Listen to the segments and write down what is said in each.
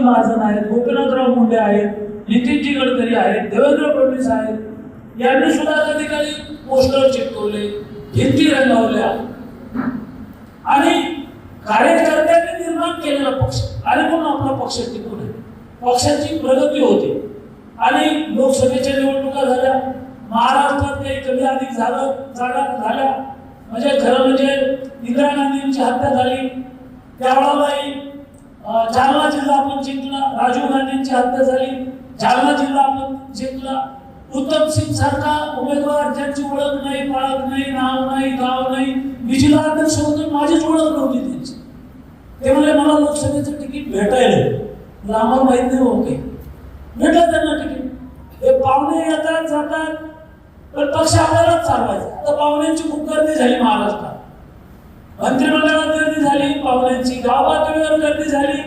महाजन आहेत गोपीनाथराव मुंडे आहेत नितीनजी गडकरी आहेत देवेंद्र फडणवीस आहेत. यांनी सुद्धा त्या ठिकाणी पोस्टर चिटकवले भिंती रंगवल्या. आणि कार्यकर्त्यांनी निर्माण केलेला पक्ष आणि म्हणून आपला पक्ष टिकून आहे. पक्षाची प्रगती होती. आणि लोकसभेच्या निवडणुका झाल्या. महाराष्ट्रात काही कमी अधिक झालं जागा झाल्या. म्हणजे खरं म्हणजे इंदिरा गांधींची हत्या झाली. त्यावेळेलाही जालना जिल्हा आपण जिंकला राजीव गांधींची हत्या झाली. जालना जिल्हा आपण जिंकला. उत्तम सिंग सारखा उमेदवार ज्यांची ओळख नाही पाळख नाही नाव नाही गाव नाही मी जिल्हा अध्यक्ष होतो माझीच ओळख नव्हती त्यांची. ते म्हणले मला लोकसभेचं तिकीट भेटायला मला आम्हाला माहीत नाही हो भेटलं त्यांना तिकीट. हे पाहुणे येतात जातात पण पक्ष आपल्यालाच चालवायचा. तर पाहुण्यांची खूप गर्दी झाली महाराष्ट्रात. मंत्रिमंडळात पाहुण्यांची गावात गर्दी झाली.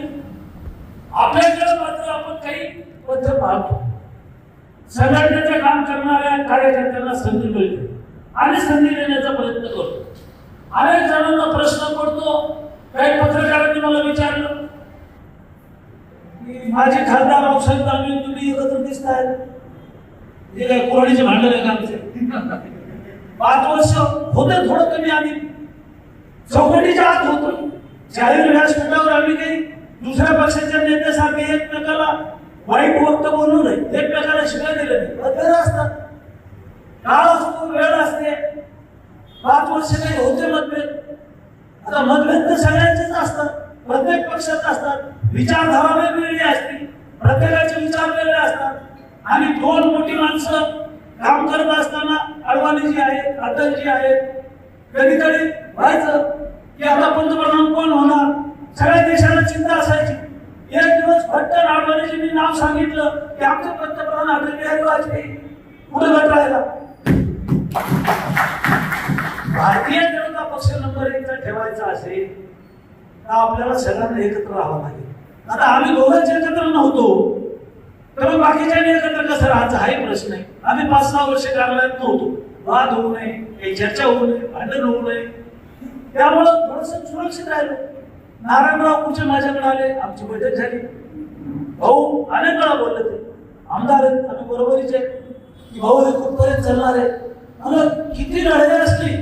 आपल्याकडे मात्र आपण काही पद्धत पाहतो संघटनेचं काम करणाऱ्या कार्यकर्त्यांना संधी मिळते आणि संधी देण्याचा प्रयत्न करतो. अनेक जणांना प्रश्न पडतो काही पत्रकारांनी मला विचारलं की माझे खासदार औषध दानवे तुम्ही एकत्र दिसताय. हे काय कोरडीचे भांडण आहे आमचे? पाच वर्ष होते थोडं कमी आम्ही. चौकटीच्या आत होतो. जाहीर व्यासपीठावर आम्ही काही दुसऱ्या पक्षाच्या नेत्यासारखे एकमेकाला वाईट वक्त बोलू नये. एकमेकाला शिकाय दिलं नाही. मतभेद असतात काळ असतो वेळ असते. पाच वर्ष काही होते मतभेद. आता मतभेद तर सगळ्यांचेच असतात. प्रत्येक पक्षात असतात. विचारधारा वेगवेगळी असते. प्रत्येकाचे विचार वेगळे असतात. आणि दोन मोठी माणसं काम करत असताना अडवाणीजी आहेत अटलजी आहेत कधी कधी व्हायचं. की आता पंतप्रधान कोण होणार? सगळ्या देशाला चिंता असायची. एक दिवस फक्त अडवाणीजींनी नाव सांगितलं की आमचे पंतप्रधान अटल बिहारी वाजपेयी पुढे घटायला भारतीय जनता पक्ष नंबर एक ठेवायचा असेल तर आपल्याला सगळ्यांना एकत्र राहावं लागेल. आता आम्ही दोघंच एकत्र नव्हतो तर मग बाकीच्यांनी एकत्र कसं राहायचं हाही प्रश्न आहे. आम्ही पाच सहा वर्ष कार्यालयात नव्हतो. वाद होऊ नये काही चर्चा होऊ नये भांडण होऊ नये. त्यामुळं थोडस सुरक्षित राहिलो. नारायणराव कुठे माझ्याकडे आले? आमची बैठक झाली. भाऊ अनेक वेळा बोलले ते. आमदार आहेत आम्ही बरोबरीचे की भाऊ हे कुठपर्यंत चालणार आहे? मला किती लढाई असली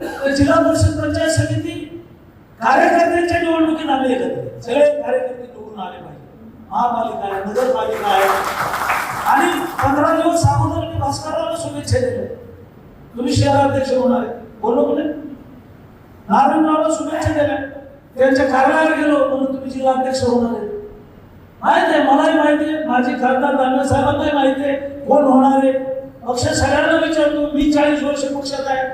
तर जिल्हा परिषद पंचायत समिती कार्यकर्त्यांच्या निवडणुकीत आम्ही एकत्र आहे. सगळे कार्यकर्ते निवडून आले पाहिजे. महापालिका आहे नगरपालिका आहे. आणि पंधरा दिवस अगोदर मी भास्कराला शुभेच्छा दिल्या तुम्ही शहराध्यक्ष होणार आहे. बोललो नाही नारायणरावला शुभेच्छा दिल्या त्यांच्या कार्यालयात गेलो म्हणून तुम्ही जिल्हाध्यक्ष होणार आहे. माहीत आहे मलाही माहिती आहे माझी खासदार दानवे साहेबांनाही माहिती आहे कोण होणार आहे. पक्ष सगळ्यांना विचारतो मी चाळीस वर्ष पक्षात आहे.